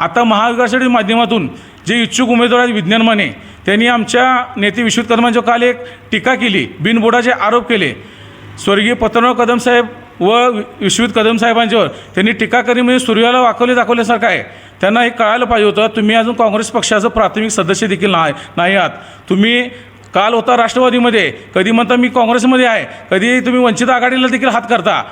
आता महाविकासाच्या माध्यमातून जे इच्छुक उमेदवार आहेत विज्ञान माने त्यांनी आमच्या नेते विश्वजित काल एक टीका केली बिनबोडाचे आरोप केले. स्वर्गीय पतनराव कदम साहेब व विश्वजित कदम साहेबांच्यावर त्यांनी टीका करी म्हणजे सूर्याला वाकवले दाखवल्यासारखं आहे. त्यांना हे कळायला पाहिजे होतं तुम्ही अजून काँग्रेस पक्षाचं प्राथमिक सदस्य देखील नाही नाही आहात. तुम्ही काल होता राष्ट्रवादीमध्ये कधी म्हणता मी काँग्रेसमध्ये आहे कधी तुम्ही वंचित आघाडीला देखील हात करता.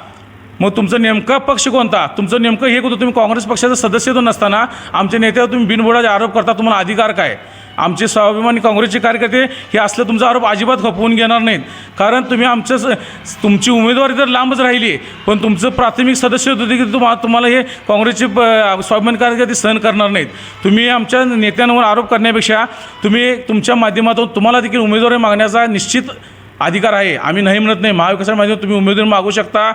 मग तुमचं नेमका पक्ष कोणता? तुमचं नेमकं हे होतं तुम्ही काँग्रेस पक्षाचं सदस्य तो नसताना आमच्या नेत्यावर तुम्ही बिनबुडाचे आरोप करता तुम्हाला अधिकार काय? आमचे स्वाभिमानी काँग्रेसचे कार्यकर्ते हे असलं तुमचा आरोप अजिबात खपवून घेणार नाहीत. कारण तुम्ही आमचं स- तुमची उमेदवारी तर लांबच राहिली पण तुमचं प्राथमिक सदस्य होतं की तुम्हा तुम्हाला हे काँग्रेसचे प- स्वाभिमानी कार्यकर्ते सहन करणार नाहीत. तुम्ही आमच्या नेत्यांवर आरोप करण्यापेक्षा तुम्ही तुमच्या माध्यमातून तुम्हाला देखील उमेदवारी मागण्याचा निश्चित अधिकार आहे. आम्ही नाही म्हणत नाही. महाविकासाच्या माध्यमातून तुम्ही उमेदवारी मागू शकता.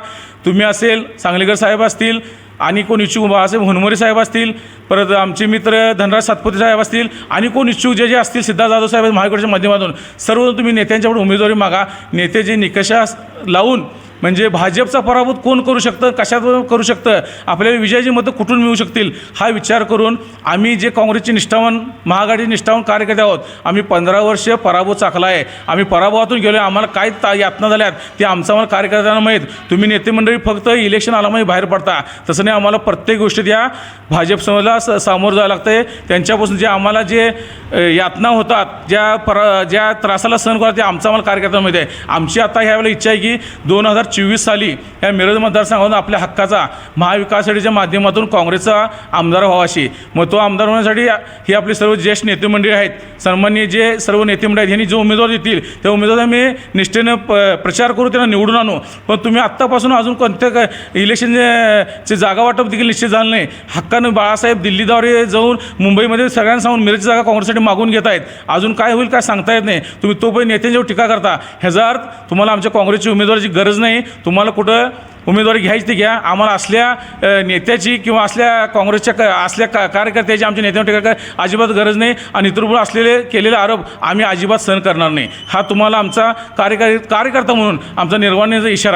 तुम्ही असेल सांगलीकर साहेब असतील आणि कोण इच्छुक बाळासाहेब हुनमोरे साहेब असतील परत आमचे मित्र धनराज सातपुते साहेब असतील आणि कोण इच्छुक जे जे असतील सिद्धार्थ जाधव साहेब महाविकासाच्या माध्यमातून सर्व तुम्ही नेत्यांच्याकडून उमेदवारी मागा. नेते जे निकषास लावून म्हणजे भाजपचा पराभूत कोण करू शकतं? कशात करू शकतं? आपल्याला विजयाची मतं कुठून मिळू शकतील? हा विचार करून आम्ही जे काँग्रेसचे निष्ठावान महाआघाडीचे निष्ठावान कार्यकर्ते आहोत आम्ही पंधरा वर्ष पराभव चाकला आहे आम्ही पराभवातून गेलो आहे आम्हाला काय ता यातना झाल्यात? ते आमचं आम्हाला कार्यकर्त्यांना माहीत. तुम्ही नेते मंडळी फक्त इलेक्शन आला बाहेर पडता. तसं नाही आम्हाला प्रत्येक गोष्टीत या भाजप समाजाला स सामोरं जावं लागतं आहे त्यांच्यापासून जे आम्हाला जे यातना होतात ज्या पर ज्या त्रासाला सहन करतात ते आमचं आम्हाला कार्यकर्त्यांमध्ये आहे. आमची आता ह्यावेळेला इच्छा आहे की दोन हजार चोवीस साली या मिरज मतदारसंघातून आपल्या हक्काचा महाविकास आघाडीच्या माध्यमातून काँग्रेसचा आमदार व्हावा अशी. मग तो आमदार होण्यासाठी ही आपली सर्व ज्येष्ठ नेते मंडळी आहेत. सन्मान्य जे सर्व नेतेमंडळ आहेत यांनी जो उमेदवार देतील त्या उमेदवार मी निष्ठेनं प प्रचार करू त्यांना निवडून आणू. पण तुम्ही आत्तापासून अजून कोणत्या क- इलेक्शन चे जागा वाटप देखील निश्चित झालं नाही. हक्कानं बाळासाहेब दिल्लीद्वारे जाऊन मुंबईमध्ये सगळ्यांना सांगून मिरजची जागा काँग्रेससाठी मागून घेत आहेत. अजून काय होईल काय सांगता येत नाही. तुम्ही तो पण नेत्यांच्यावर टीका करता. ह्याचा अर्थ तुम्हाला आमच्या काँग्रेसची उमेदवाराची गरज नाही. तुम्हाला कुठं उमेदवारी घ्यायची ती घ्या. आम्हाला असल्या नेत्याची किंवा असल्या काँग्रेसच्या क असल्या का कार्यकर्त्याची आमच्या नेत्यांवर टीका अजिबात गरज नाही. आणि इतरपूर असलेले केलेले आरोप आम्ही अजिबात सहन करणार नाही. हा तुम्हाला आमचा कार्यकारी कार्यकर्ता म्हणून आमचा निर्वाणीचा इशारा आहे.